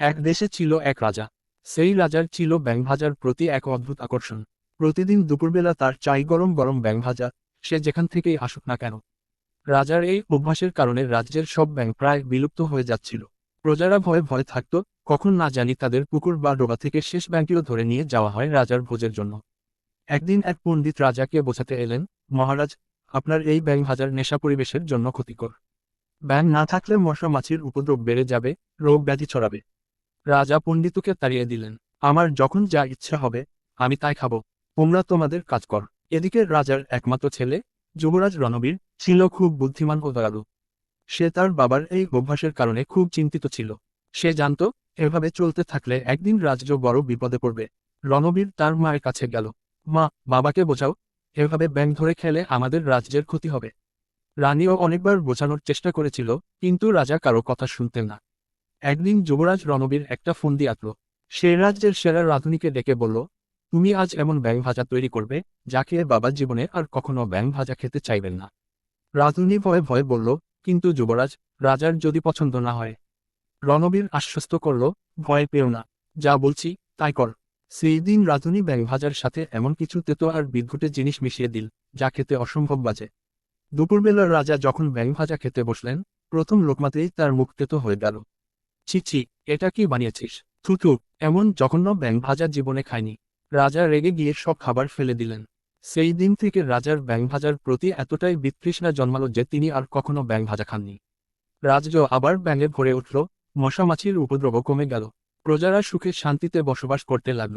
এক দেশে ছিল এক রাজা। সেই রাজার ছিল ব্যাং ভাজার প্রতি এক অদ্ভুত আকর্ষণ। প্রতিদিন দুপুরবেলা তার চাই গরম গরম ব্যাংভাজা সে যেখান থেকেই আসুক না কেন। রাজার এই অভ্যাসের কারণে রাজ্যের সব ব্যাং প্রায় বিলুপ্ত হয়ে যাচ্ছিল। প্রজারা ভয়ে ভয়ে থাকত, কখন না জানি তাদের পুকুর বা ডোবা থেকে শেষ ব্যাংকটিও ধরে নিয়ে যাওয়া হয় রাজার ভোজের জন্য। একদিন এক পণ্ডিত রাজাকে বোঝাতে এলেন, মহারাজ, আপনার এই ব্যাং ভাজার নেশা পরিবেশের জন্য ক্ষতিকর। ব্যাং না থাকলে মশা মাছির উপদ্রব বেড়ে যাবে, রোগ ব্যাধি ছড়াবে। রাজা পণ্ডিতকে তাড়িয়ে দিলেন, আমার যখন যা ইচ্ছা হবে, আমি তাই খাব। তোমরা তোমাদের কাজ কর এদিকে রাজার একমাত্র ছেলে, যুবরাজ রণবীর, ছিল খুব বুদ্ধিমান ও দয়ালু। সে তার বাবার এই অভ্যাসের কারণে খুব চিন্তিত ছিল। সে জানত, এভাবে চলতে থাকলে একদিন রাজ্য বড় বিপদে পড়বে রণবীর তার মায়ের কাছে গেল, মা, বাবাকে বোঝাও, এভাবে ব্যাংক ধরে খেলে আমাদের রাজ্যের ক্ষতি হবে রানীও অনেকবার বোঝানোর চেষ্টা করেছিল, কিন্তু রাজা কারও কথা শুনতেন না। একদিন যুবরাজ রণবীর একটা ফন্দি আঁকল সে রাজ্যের সেরা রাধুনীকে ডেকে বলল, তুমি আজ এমন ব্যাং ভাজা তৈরি করবে যা খেয়ে বাবার জীবনে আর কখনো ব্যাং ভাজা খেতে চাইবেন না। রাধুনী ভয়ে ভয়ে বলল, কিন্তু যুবরাজ, রাজার যদি পছন্দ না হয়। রণবীর আশ্বস্ত করল, ভয় পেও না, যা বলছি তাই কর। সেই দিন রাধুনী ব্যাং ভাজার সাথে এমন কিছু তেতো আর বিদ্ঘুটে জিনিস মিশিয়ে দিল, যা খেতে অসম্ভব বাজে। দুপুরবেলার রাজা যখন ব্যাং ভাজা খেতে বসলেন, প্রথম লোকমাতেই তার মুখ তেতো হয়ে গেল। ছি ছি, এটা কি বানিয়েছিস? থুতু এমন জঘন্য ব্যাং ভাজা জীবনে খায়নি রাজা রেগে গিয়ে সব খাবার ফেলে দিলেন। সেই দিন থেকে রাজার ব্যাং ভাজার প্রতি এতটাই বিতৃষ্ণা জন্মালো যে তিনি আর কখনো ব্যাং ভাজা খাননি। রাজ্য আবার ব্যাঙে ভরে উঠল মশামাছির উপদ্রব কমে গেল। প্রজারা সুখে শান্তিতে বসবাস করতে লাগল।